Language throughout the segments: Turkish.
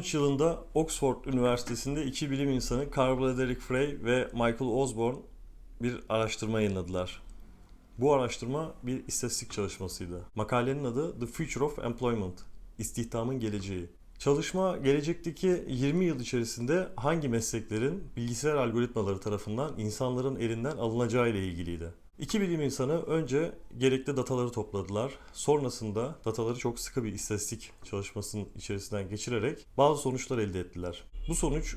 2013 yılında Oxford Üniversitesi'nde iki bilim insanı Carl Frederick Frey ve Michael Osborne bir araştırma yayınladılar. Bu araştırma bir istatistik çalışmasıydı. Makalenin adı The Future of Employment, İstihdamın Geleceği. Çalışma gelecekteki 20 yıl içerisinde hangi mesleklerin bilgisayar algoritmaları tarafından insanların elinden alınacağı ile ilgiliydi. İki bilim insanı önce gerekli dataları topladılar. Sonrasında dataları çok sıkı bir istatistik çalışmasının içerisinden geçirerek bazı sonuçlar elde ettiler. Bu sonuç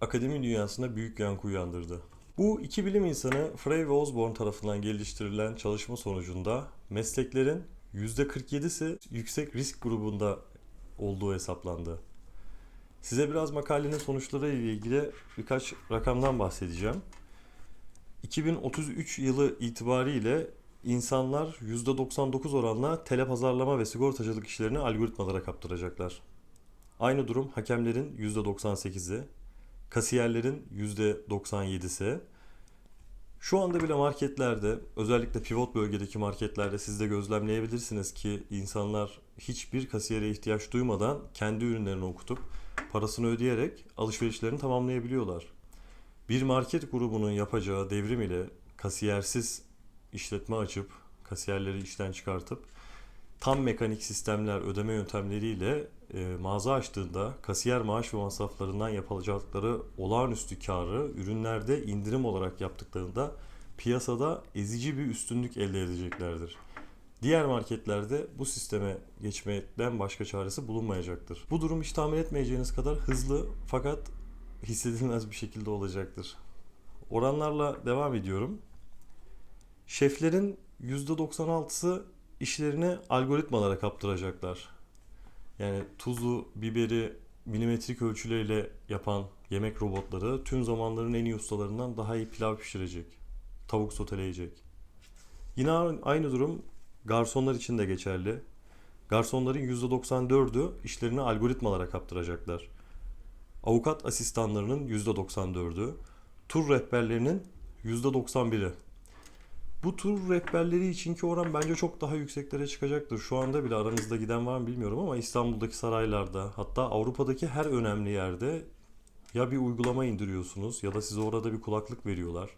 akademi dünyasında büyük yankı uyandırdı. Bu iki bilim insanı Frey ve Osborne tarafından geliştirilen çalışma sonucunda mesleklerin %47'si yüksek risk grubunda olduğu hesaplandı. Size biraz makalenin sonuçları ile ilgili birkaç rakamdan bahsedeceğim. 2033 yılı itibariyle insanlar %99 oranla telepazarlama ve sigortacılık işlerini algoritmalara kaptıracaklar. Aynı durum hakemlerin %98'i, kasiyerlerin %97'si. Şu anda bile marketlerde, özellikle pivot bölgedeki marketlerde siz de gözlemleyebilirsiniz ki insanlar hiçbir kasiyere ihtiyaç duymadan kendi ürünlerini okutup parasını ödeyerek alışverişlerini tamamlayabiliyorlar. Bir market grubunun yapacağı devrim ile kasiyersiz işletme açıp kasiyerleri işten çıkartıp tam mekanik sistemler, ödeme yöntemleriyle e, mağaza açtığında kasiyer maaş ve masraflarından yapılacakları olağanüstü karı ürünlerde indirim olarak yaptıklarında piyasada ezici bir üstünlük elde edeceklerdir. Diğer marketlerde bu sisteme geçmeden başka çaresi bulunmayacaktır. Bu durum hiç tahmin etmeyeceğiniz kadar hızlı fakat hissedilmez bir şekilde olacaktır. Oranlarla devam ediyorum. Şeflerin %96'sı işlerini algoritmalara kaptıracaklar. Yani tuzu, biberi milimetrik ölçüleriyle yapan yemek robotları tüm zamanların en iyi ustalarından daha iyi pilav pişirecek. Tavuk soteleyecek. Yine aynı durum garsonlar için de geçerli. Garsonların %94'ü işlerini algoritmalara kaptıracaklar. Avukat asistanlarının %94'ü, tur rehberlerinin %91'i. Bu tur rehberleri içinki oran bence çok daha yükseklere çıkacaktır. Şu anda bile aranızda giden var mı bilmiyorum ama İstanbul'daki saraylarda hatta Avrupa'daki her önemli yerde ya bir uygulama indiriyorsunuz ya da size orada bir kulaklık veriyorlar.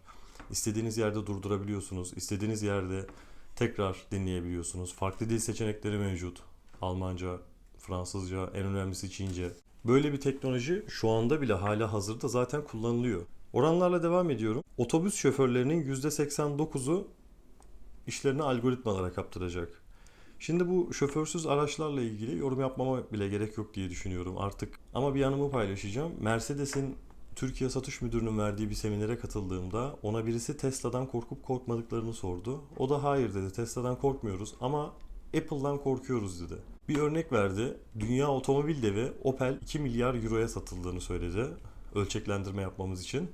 İstediğiniz yerde durdurabiliyorsunuz. İstediğiniz yerde tekrar dinleyebiliyorsunuz. Farklı dil seçenekleri mevcut. Almanca, Fransızca, en önemlisi Çince. Böyle bir teknoloji şu anda bile hala hazırda zaten kullanılıyor. Oranlarla devam ediyorum. Otobüs şoförlerinin %89'u işlerini algoritmalara kaptıracak. Şimdi bu şoförsüz araçlarla ilgili yorum yapmama bile gerek yok diye düşünüyorum artık. Ama bir yanımı paylaşacağım. Mercedes'in Türkiye Satış Müdürü'nün verdiği bir seminere katıldığımda ona birisi Tesla'dan korkup korkmadıklarını sordu. O da hayır dedi Tesla'dan korkmuyoruz ama Apple'dan korkuyoruz dedi. Bir örnek verdi. Dünya otomobil devi Opel 2 milyar euroya satıldığını söyledi. Ölçeklendirme yapmamız için.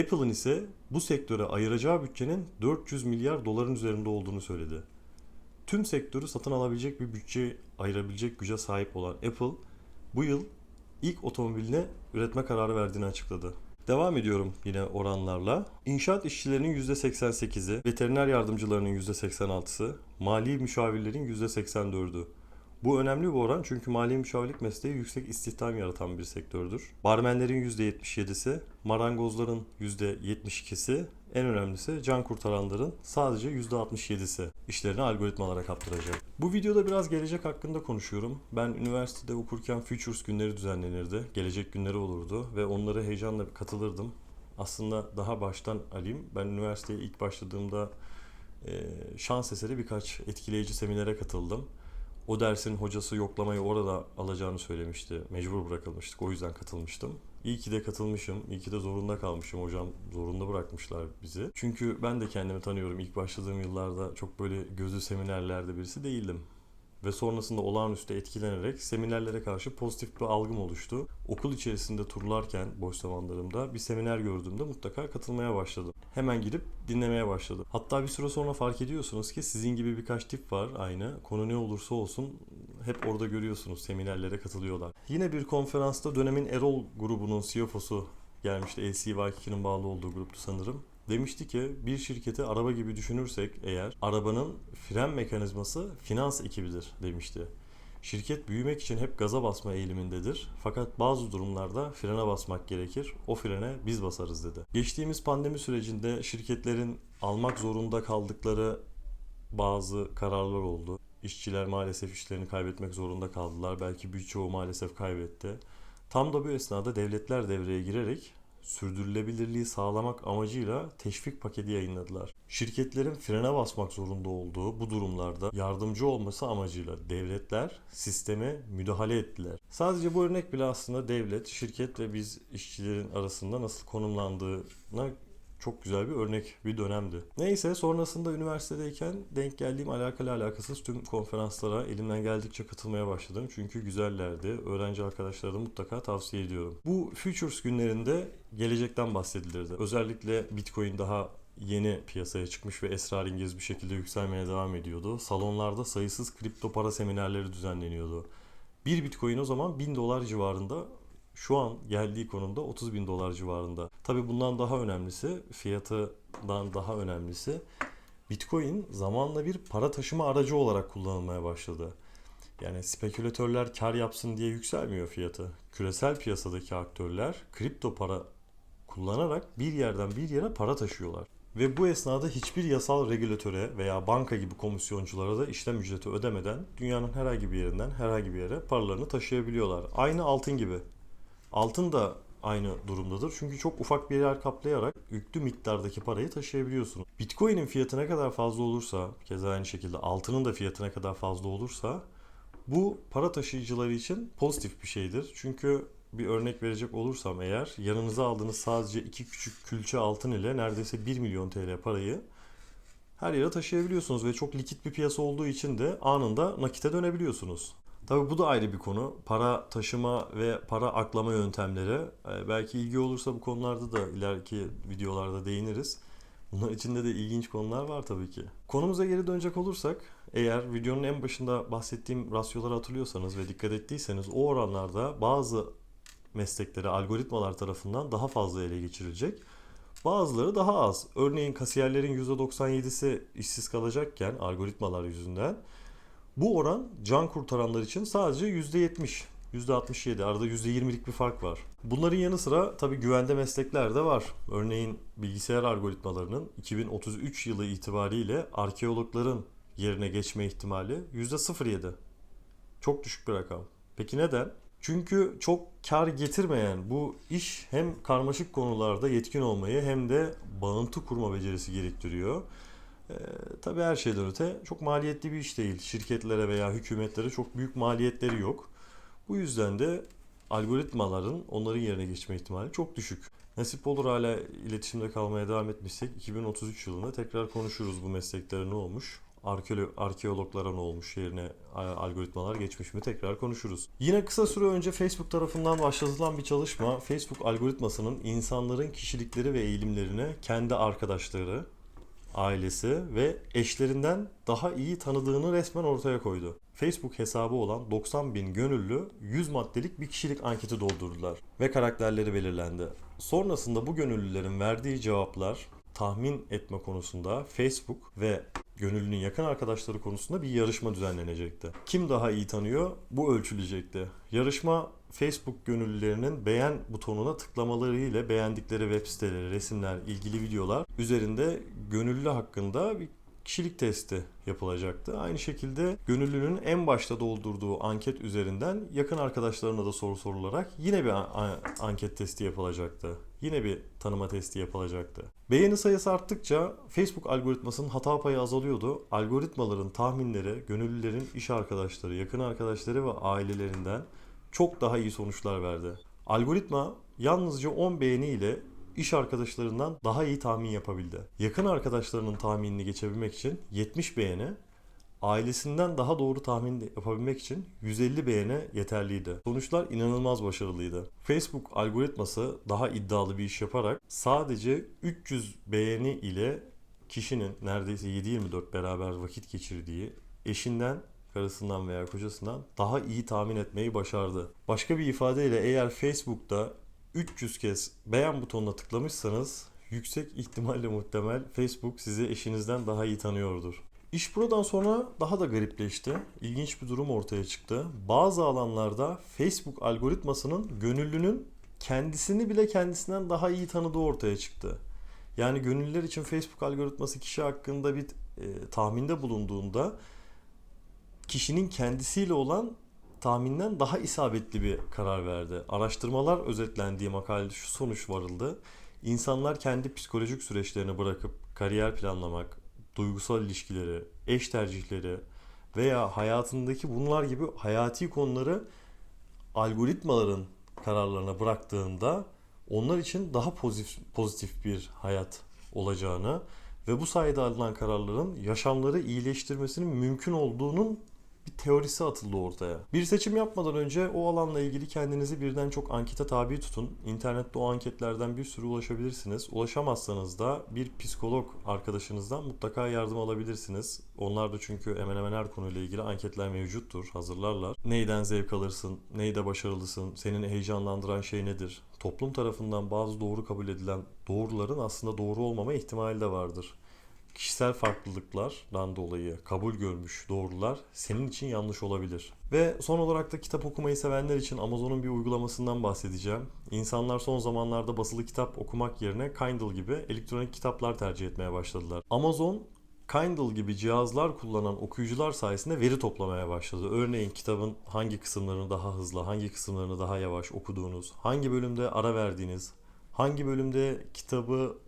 Apple'ın ise bu sektöre ayıracağı bütçenin 400 milyar doların üzerinde olduğunu söyledi. Tüm sektörü satın alabilecek bir bütçe ayırabilecek güce sahip olan Apple bu yıl ilk otomobiline üretme kararı verdiğini açıkladı. Devam ediyorum yine oranlarla. İnşaat işçilerinin %88'i, veteriner yardımcılarının %86'sı, mali müşavirlerin %84'ü. Bu önemli bir oran çünkü mali müşavirlik mesleği yüksek istihdam yaratan bir sektördür. Barmenlerin %77'si, marangozların %72'si, en önemlisi can kurtaranların sadece %67'si işlerini algoritmalara kaptıracak. Bu videoda biraz gelecek hakkında konuşuyorum. Ben üniversitede okurken Futures günleri düzenlenirdi. Gelecek günleri olurdu ve onlara heyecanla katılırdım. Aslında daha baştan alayım. Ben üniversiteye ilk başladığımda şans eseri birkaç etkileyici seminere katıldım. O dersin hocası yoklamayı orada alacağını söylemişti. Mecbur bırakılmıştık. O yüzden katılmıştım. İyi ki de katılmışım. İyi ki de zorunda kalmışım. Hocam zorunda bırakmışlar bizi. Çünkü ben de kendimi tanıyorum. İlk başladığım yıllarda çok böyle gözü seminerlerde birisi değildim. Ve sonrasında olağanüstü etkilenerek seminerlere karşı pozitif bir algım oluştu. Okul içerisinde turlarken boş zamanlarımda bir seminer gördüğümde mutlaka katılmaya başladım. Hemen girip dinlemeye başladım. Hatta bir süre sonra fark ediyorsunuz ki sizin gibi birkaç tip var aynı. Konu ne olursa olsun hep orada görüyorsunuz seminerlere katılıyorlar. Yine bir konferansta dönemin Erol grubunun CFO'su gelmişti. LCY2'nin bağlı olduğu gruptu sanırım. Demişti ki bir şirketi araba gibi düşünürsek eğer arabanın fren mekanizması finans ekibidir demişti. Şirket büyümek için hep gaza basma eğilimindedir. Fakat bazı durumlarda frene basmak gerekir. O frene biz basarız dedi. Geçtiğimiz pandemi sürecinde şirketlerin almak zorunda kaldıkları bazı kararlar oldu. İşçiler maalesef işlerini kaybetmek zorunda kaldılar. Belki birçoğu maalesef kaybetti. Tam da bu esnada devletler devreye girerek sürdürülebilirliği sağlamak amacıyla teşvik paketi yayınladılar. Şirketlerin frene basmak zorunda olduğu bu durumlarda yardımcı olması amacıyla devletler sisteme müdahale ettiler. Sadece bu örnek bile aslında devlet, şirket ve biz işçilerin arasında nasıl konumlandığına çok güzel bir örnek bir dönemdi. Neyse sonrasında üniversitedeyken denk geldiğim alakalı alakasız tüm konferanslara elimden geldikçe katılmaya başladım. Çünkü güzellerdi. Öğrenci arkadaşlara da mutlaka tavsiye ediyorum. Bu Futures günlerinde gelecekten bahsedilirdi. Özellikle Bitcoin daha yeni piyasaya çıkmış ve esrarengiz bir şekilde yükselmeye devam ediyordu. Salonlarda sayısız kripto para seminerleri düzenleniyordu. Bir Bitcoin o zaman 1000 dolar civarında şu an geldiği konumda 30 bin dolar civarında. Tabi bundan daha önemlisi, fiyatından daha önemlisi Bitcoin zamanla bir para taşıma aracı olarak kullanılmaya başladı. Yani spekülatörler kar yapsın diye yükselmiyor fiyatı. Küresel piyasadaki aktörler kripto para kullanarak bir yerden bir yere para taşıyorlar. Ve bu esnada hiçbir yasal regülatöre veya banka gibi komisyonculara da işlem ücreti ödemeden dünyanın herhangi bir yerinden herhangi bir yere paralarını taşıyabiliyorlar. Aynı altın gibi. Altın da aynı durumdadır. Çünkü çok ufak bir yer kaplayarak yüklü miktardaki parayı taşıyabiliyorsunuz. Bitcoin'in fiyatı ne kadar fazla olursa, keza aynı şekilde altının da fiyatı ne kadar fazla olursa bu para taşıyıcıları için pozitif bir şeydir. Çünkü bir örnek verecek olursam eğer yanınıza aldığınız sadece iki küçük külçe altın ile neredeyse 1 milyon TL parayı her yere taşıyabiliyorsunuz ve çok likit bir piyasa olduğu için de anında nakite dönebiliyorsunuz. Tabii bu da ayrı bir konu. Para taşıma ve para aklama yöntemleri. Ee, belki ilgi olursa bu konularda da ileriki videolarda değiniriz. Bunlar içinde de ilginç konular var tabii ki. Konumuza geri dönecek olursak, eğer videonun en başında bahsettiğim rasyoları hatırlıyorsanız ve dikkat ettiyseniz o oranlarda bazı meslekleri algoritmalar tarafından daha fazla ele geçirilecek. Bazıları daha az. Örneğin kasiyerlerin %97'si işsiz kalacakken algoritmalar yüzünden bu oran can kurtaranlar için sadece %70, %67 arada %20'lik bir fark var. Bunların yanı sıra tabii güvende meslekler de var. Örneğin bilgisayar algoritmalarının 2033 yılı itibariyle arkeologların yerine geçme ihtimali %07. Çok düşük bir rakam. Peki neden? Çünkü çok kar getirmeyen bu iş hem karmaşık konularda yetkin olmayı hem de bağıntı kurma becerisi gerektiriyor. Ee, tabii her şeyden öte çok maliyetli bir iş değil. Şirketlere veya hükümetlere çok büyük maliyetleri yok. Bu yüzden de algoritmaların onların yerine geçme ihtimali çok düşük. Nasip olur hala iletişimde kalmaya devam etmişsek 2033 yılında tekrar konuşuruz bu mesleklere ne olmuş. Arkeolo- arkeologlara ne olmuş yerine algoritmalar geçmiş mi tekrar konuşuruz. Yine kısa süre önce Facebook tarafından başlatılan bir çalışma Facebook algoritmasının insanların kişilikleri ve eğilimlerini kendi arkadaşları, ailesi ve eşlerinden daha iyi tanıdığını resmen ortaya koydu. Facebook hesabı olan 90 bin gönüllü 100 maddelik bir kişilik anketi doldurdular ve karakterleri belirlendi. Sonrasında bu gönüllülerin verdiği cevaplar tahmin etme konusunda Facebook ve gönüllünün yakın arkadaşları konusunda bir yarışma düzenlenecekti. Kim daha iyi tanıyor bu ölçülecekti. Yarışma Facebook gönüllülerinin beğen butonuna tıklamaları ile beğendikleri web siteleri, resimler, ilgili videolar üzerinde gönüllü hakkında bir kişilik testi yapılacaktı. Aynı şekilde gönüllünün en başta doldurduğu anket üzerinden yakın arkadaşlarına da soru sorularak yine bir anket testi yapılacaktı. Yine bir tanıma testi yapılacaktı. Beğeni sayısı arttıkça Facebook algoritmasının hata payı azalıyordu. Algoritmaların tahminleri, gönüllülerin iş arkadaşları, yakın arkadaşları ve ailelerinden çok daha iyi sonuçlar verdi. Algoritma yalnızca 10 beğeni ile iş arkadaşlarından daha iyi tahmin yapabildi. Yakın arkadaşlarının tahminini geçebilmek için 70 beğeni, ailesinden daha doğru tahmin yapabilmek için 150 beğeni yeterliydi. Sonuçlar inanılmaz başarılıydı. Facebook algoritması daha iddialı bir iş yaparak sadece 300 beğeni ile kişinin neredeyse 7-24 beraber vakit geçirdiği eşinden karısından veya kocasından daha iyi tahmin etmeyi başardı. Başka bir ifadeyle eğer Facebook'ta 300 kez beğen butonuna tıklamışsanız yüksek ihtimalle muhtemel Facebook sizi eşinizden daha iyi tanıyordur. İş buradan sonra daha da garipleşti. İlginç bir durum ortaya çıktı. Bazı alanlarda Facebook algoritmasının gönüllünün kendisini bile kendisinden daha iyi tanıdığı ortaya çıktı. Yani gönüllüler için Facebook algoritması kişi hakkında bir e, tahminde bulunduğunda kişinin kendisiyle olan tahminden daha isabetli bir karar verdi. Araştırmalar özetlendiği makalede şu sonuç varıldı. İnsanlar kendi psikolojik süreçlerini bırakıp kariyer planlamak, duygusal ilişkileri, eş tercihleri veya hayatındaki bunlar gibi hayati konuları algoritmaların kararlarına bıraktığında onlar için daha pozitif, pozitif bir hayat olacağını ve bu sayede alınan kararların yaşamları iyileştirmesinin mümkün olduğunun bir teorisi atıldı ortaya. Bir seçim yapmadan önce o alanla ilgili kendinizi birden çok ankete tabi tutun. İnternette o anketlerden bir sürü ulaşabilirsiniz. Ulaşamazsanız da bir psikolog arkadaşınızdan mutlaka yardım alabilirsiniz. Onlar da çünkü hemen hemen her konuyla ilgili anketler mevcuttur, hazırlarlar. Neyden zevk alırsın, neyde başarılısın, senin heyecanlandıran şey nedir? Toplum tarafından bazı doğru kabul edilen doğruların aslında doğru olmama ihtimali de vardır kişisel farklılıklardan dolayı kabul görmüş doğrular senin için yanlış olabilir. Ve son olarak da kitap okumayı sevenler için Amazon'un bir uygulamasından bahsedeceğim. İnsanlar son zamanlarda basılı kitap okumak yerine Kindle gibi elektronik kitaplar tercih etmeye başladılar. Amazon Kindle gibi cihazlar kullanan okuyucular sayesinde veri toplamaya başladı. Örneğin kitabın hangi kısımlarını daha hızlı, hangi kısımlarını daha yavaş okuduğunuz, hangi bölümde ara verdiğiniz, hangi bölümde kitabı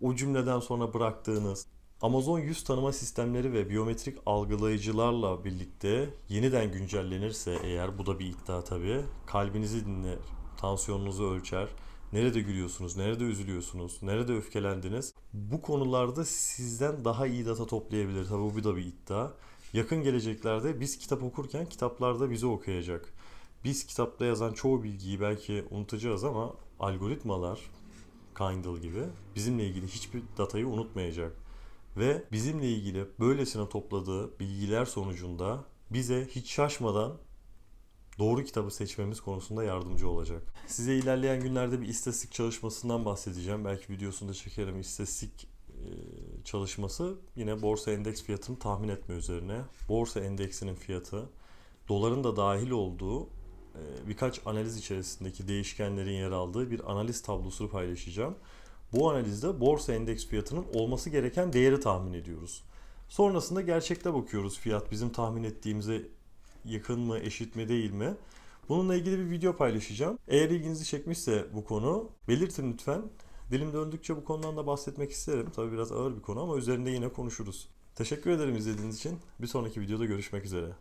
o cümleden sonra bıraktığınız Amazon yüz tanıma sistemleri ve biyometrik algılayıcılarla birlikte yeniden güncellenirse eğer bu da bir iddia tabii kalbinizi dinler, tansiyonunuzu ölçer, nerede gülüyorsunuz, nerede üzülüyorsunuz, nerede öfkelendiniz bu konularda sizden daha iyi data toplayabilir. Tabii bu da bir iddia. Yakın geleceklerde biz kitap okurken kitaplarda bizi okuyacak. Biz kitapta yazan çoğu bilgiyi belki unutacağız ama algoritmalar Kindle gibi bizimle ilgili hiçbir datayı unutmayacak. Ve bizimle ilgili böylesine topladığı bilgiler sonucunda bize hiç şaşmadan doğru kitabı seçmemiz konusunda yardımcı olacak. Size ilerleyen günlerde bir istatistik çalışmasından bahsedeceğim. Belki videosunda çekerim. İstatistik e, çalışması yine borsa endeks fiyatını tahmin etme üzerine. Borsa endeksinin fiyatı, doların da dahil olduğu e, birkaç analiz içerisindeki değişkenlerin yer aldığı bir analiz tablosu paylaşacağım. Bu analizde borsa endeks fiyatının olması gereken değeri tahmin ediyoruz. Sonrasında gerçekte bakıyoruz fiyat bizim tahmin ettiğimize yakın mı, eşit mi, değil mi? Bununla ilgili bir video paylaşacağım. Eğer ilginizi çekmişse bu konu belirtin lütfen. Dilim döndükçe bu konudan da bahsetmek isterim. Tabii biraz ağır bir konu ama üzerinde yine konuşuruz. Teşekkür ederim izlediğiniz için. Bir sonraki videoda görüşmek üzere.